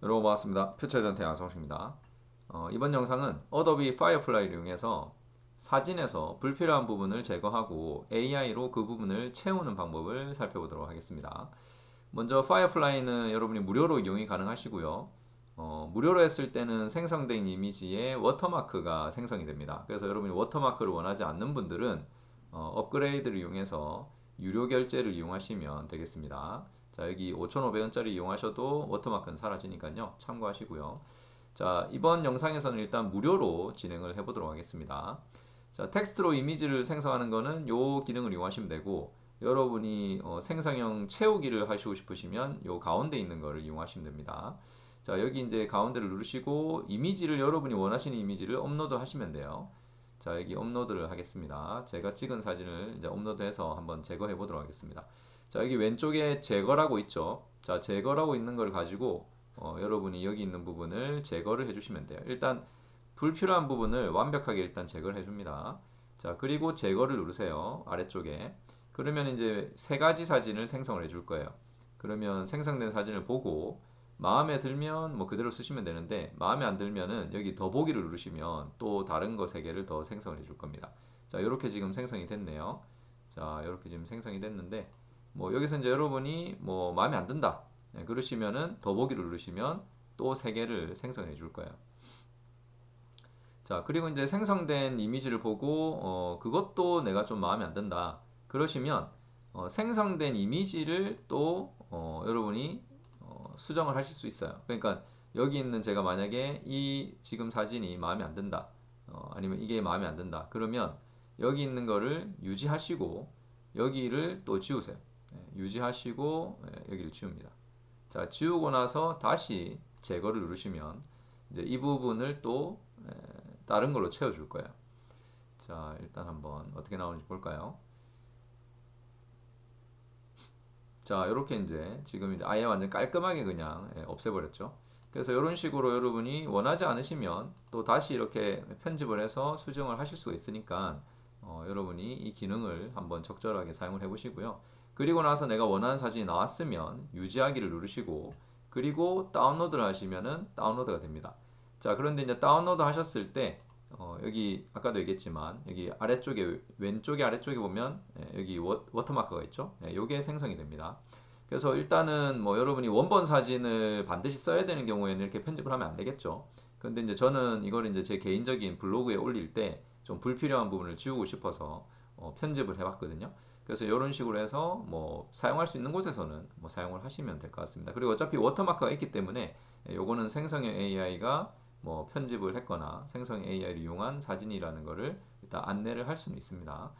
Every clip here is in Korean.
여러분 반갑습니다. 퓨처전태 양성식입니다. 어, 이번 영상은 어도비 파이어플라이를 이용해서 사진에서 불필요한 부분을 제거하고 AI로 그 부분을 채우는 방법을 살펴보도록 하겠습니다. 먼저 파이어플라이는 여러분이 무료로 이용이 가능하시고요. 어, 무료로 했을 때는 생성된 이미지에 워터마크가 생성이 됩니다. 그래서 여러분이 워터마크를 원하지 않는 분들은 어, 업그레이드를 이용해서 유료 결제를 이용하시면 되겠습니다. 자 여기 5,500원짜리 이용하셔도 워터마크는 사라지니까요. 참고하시고요. 자 이번 영상에서는 일단 무료로 진행을 해보도록 하겠습니다. 자 텍스트로 이미지를 생성하는 거는 요 기능을 이용하시면 되고 여러분이 어, 생성형 채우기를 하시고 싶으시면 요 가운데 있는 거를 이용하시면 됩니다. 자 여기 이제 가운데를 누르시고 이미지를 여러분이 원하시는 이미지를 업로드 하시면 돼요. 자 여기 업로드를 하겠습니다. 제가 찍은 사진을 이제 업로드해서 한번 제거해 보도록 하겠습니다 자 여기 왼쪽에 제거라고 있죠. 자 제거라고 있는 걸 가지고 어, 여러분이 여기 있는 부분을 제거를 해주시면 돼요. 일단 불필요한 부분을 완벽하게 일단 제거를 해줍니다. 자 그리고 제거를 누르세요. 아래쪽에. 그러면 이제 세 가지 사진을 생성을 해줄 거예요. 그러면 생성된 사진을 보고 마음에 들면 뭐 그대로 쓰시면 되는데 마음에 안 들면은 여기 더보기를 누르시면 또 다른 거 세 개를 더 생성을 해줄 겁니다. 자 이렇게 지금 생성이 됐네요. 자 이렇게 지금 생성이 됐는데 뭐 여기서 이제 여러분이 뭐 마음에 안 든다 네, 그러시면은 더보기를 누르시면 또 세 개를 생성해 줄 거예요. 자 그리고 이제 생성된 이미지를 보고 어, 그것도 내가 좀 마음에 안 든다 그러시면 어, 생성된 이미지를 또 어, 여러분이 어, 수정을 하실 수 있어요. 그러니까 여기 있는 제가 만약에 이 지금 사진이 마음에 안 든다 어, 아니면 이게 마음에 안 든다 그러면 여기 있는 거를 유지하시고 여기를 또 지우세요. 예, 유지하시고 예, 여기를 지웁니다. 자, 지우고 나서 다시 제거를 누르시면 이제 이 부분을 또 예, 다른 걸로 채워줄 거예요. 자, 일단 한번 어떻게 나오는지 볼까요? 자, 이렇게 이제 지금 이제 아예 완전 깔끔하게 그냥 없애버렸죠. 그래서 이런 식으로 여러분이 원하지 않으시면 또 다시 이렇게 편집을 해서 수정을 하실 수가 있으니까 어, 여러분이 이 기능을 한번 적절하게 사용을 해 보시고요. 그리고 나서 내가 원하는 사진이 나왔으면 유지하기를 누르시고 그리고 다운로드를 하시면은 다운로드가 됩니다. 자 그런데 이제 다운로드 하셨을 때 어, 여기 아까도 얘기했지만 여기 아래쪽에 왼쪽에 아래쪽에 보면 예, 여기 워, 워터마크가 있죠. 예, 요게 생성이 됩니다. 그래서 일단은 뭐 여러분이 원본 사진을 반드시 써야 되는 경우에는 이렇게 편집을 하면 안 되겠죠. 근데 이제 저는 이걸 이제 제 개인적인 블로그에 올릴 때 좀 불필요한 부분을 지우고 싶어서 어, 편집을 해봤거든요. 그래서 이런 식으로 해서 뭐 사용할 수 있는 곳에서는 뭐 사용을 하시면 될 것 같습니다. 그리고 어차피 워터마크가 있기 때문에 요거는 생성형 AI가 뭐 편집을 했거나 생성 AI를 이용한 사진이라는 것을 일단 안내를 할 수는 있습니다.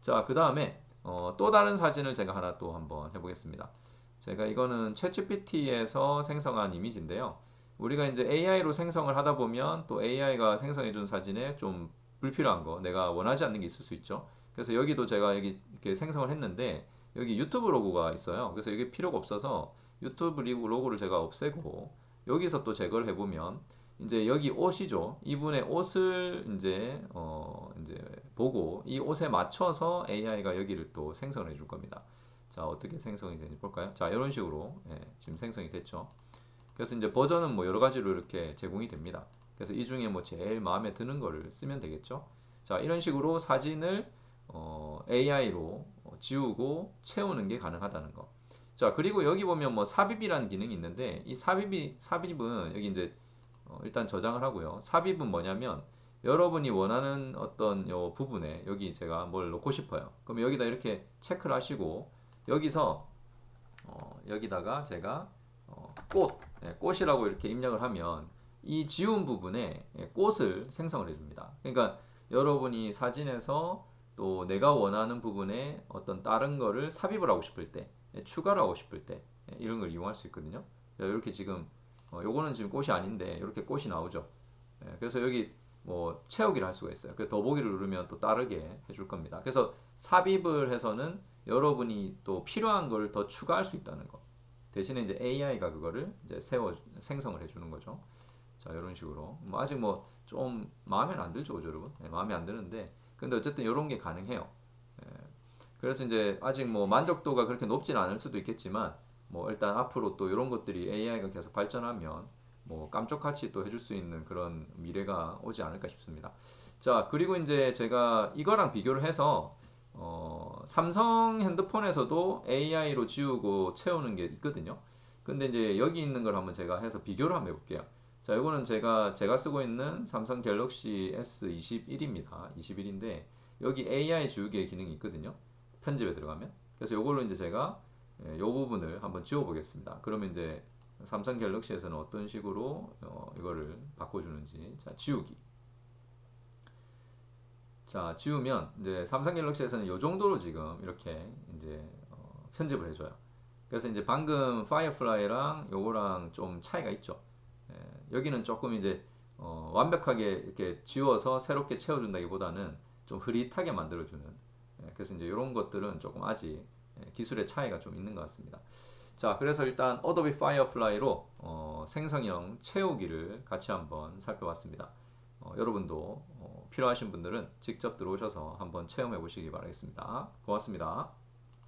자, 그 다음에 어, 또 다른 사진을 제가 하나 또 한번 해보겠습니다. 제가 이거는 챗GPT에서 생성한 이미지인데요. 우리가 이제 AI로 생성을 하다 보면 또 AI가 생성해준 사진에 좀 불필요한 거, 내가 원하지 않는 게 있을 수 있죠. 그래서 여기도 제가 여기 이렇게 생성을 했는데 여기 유튜브 로고가 있어요. 그래서 이게 필요가 없어서 유튜브 로고를 제가 없애고 여기서 또 제거를 해보면 이제 여기 옷이죠. 이분의 옷을 이제 어 이제 보고 이 옷에 맞춰서 AI가 여기를 또 생성해 줄 겁니다. 자 어떻게 생성이 되는지 볼까요? 자 이런 식으로 예, 지금 생성이 됐죠. 그래서 이제 버전은 뭐 여러 가지로 이렇게 제공이 됩니다. 그래서 이 중에 뭐 제일 마음에 드는 거를 쓰면 되겠죠. 자 이런 식으로 사진을 어, AI로 지우고 채우는 게 가능하다는 거. 자, 그리고 여기 보면 뭐 삽입이라는 기능이 있는데 이 삽입이 삽입은 여기 이제 어, 일단 저장을 하고요. 삽입은 뭐냐면 여러분이 원하는 어떤 요 부분에 여기 제가 뭘 넣고 싶어요. 그럼 여기다 이렇게 체크를 하시고 여기서 어, 여기다가 제가 어, 꽃, 네, 꽃이라고 이렇게 입력을 하면 이 지운 부분에 예, 꽃을 생성을 해줍니다. 그러니까 여러분이 사진에서 또 내가 원하는 부분에 어떤 다른 거를 삽입을 하고 싶을 때 예, 추가를 하고 싶을 때 예, 이런 걸 이용할 수 있거든요. 이렇게 지금 어, 요거는 지금 꽃이 아닌데 이렇게 꽃이 나오죠. 예, 그래서 여기 뭐 채우기를 할 수가 있어요. 그 더보기를 누르면 또 다르게 해줄 겁니다. 그래서 삽입을 해서는 여러분이 또 필요한 걸 더 추가할 수 있다는 거. 대신에 이제 AI가 그거를 이제 세워 생성을 해주는 거죠. 자 이런 식으로. 뭐 아직 뭐 좀 마음에 안 들죠 여러분? 네, 마음에 안 드는데 근데 어쨌든 이런 게 가능해요. 예. 그래서 이제 아직 뭐 만족도가 그렇게 높진 않을 수도 있겠지만 뭐 일단 앞으로 또 이런 것들이 AI가 계속 발전하면 뭐 깜짝같이 또 해줄 수 있는 그런 미래가 오지 않을까 싶습니다. 자, 그리고 이제 제가 이거랑 비교를 해서 어, 삼성 핸드폰에서도 AI로 지우고 채우는 게 있거든요. 근데 이제 여기 있는 걸 한번 제가 해서 비교를 한번 해볼게요. 자, 이거는 제가 제가 쓰고 있는 삼성 갤럭시 S21입니다. 21인데 여기 AI 지우개 기능이 있거든요. 편집에 들어가면. 그래서 이걸로 이제 제가 이 부분을 한번 지워 보겠습니다. 그러면 이제 삼성 갤럭시에서는 어떤 식으로 어, 이거를 바꿔주는지 자 지우기 자 지우면 이제 삼성 갤럭시에서는 이 정도로 지금 이렇게 이제 어, 편집을 해줘요. 그래서 이제 방금 파이어플라이랑 요거랑 좀 차이가 있죠. 예, 여기는 조금 이제 어, 완벽하게 이렇게 지워서 새롭게 채워준다기보다는 좀 흐릿하게 만들어주는. 예, 그래서 이제 이런 것들은 조금 아직 예, 기술의 차이가 좀 있는 것 같습니다. 자, 그래서 일단 어도비 파이어플라이로 어, 생성형 채우기를 같이 한번 살펴봤습니다. 어, 여러분도 어, 필요하신 분들은 직접 들어오셔서 한번 체험해 보시기 바라겠습니다. 고맙습니다.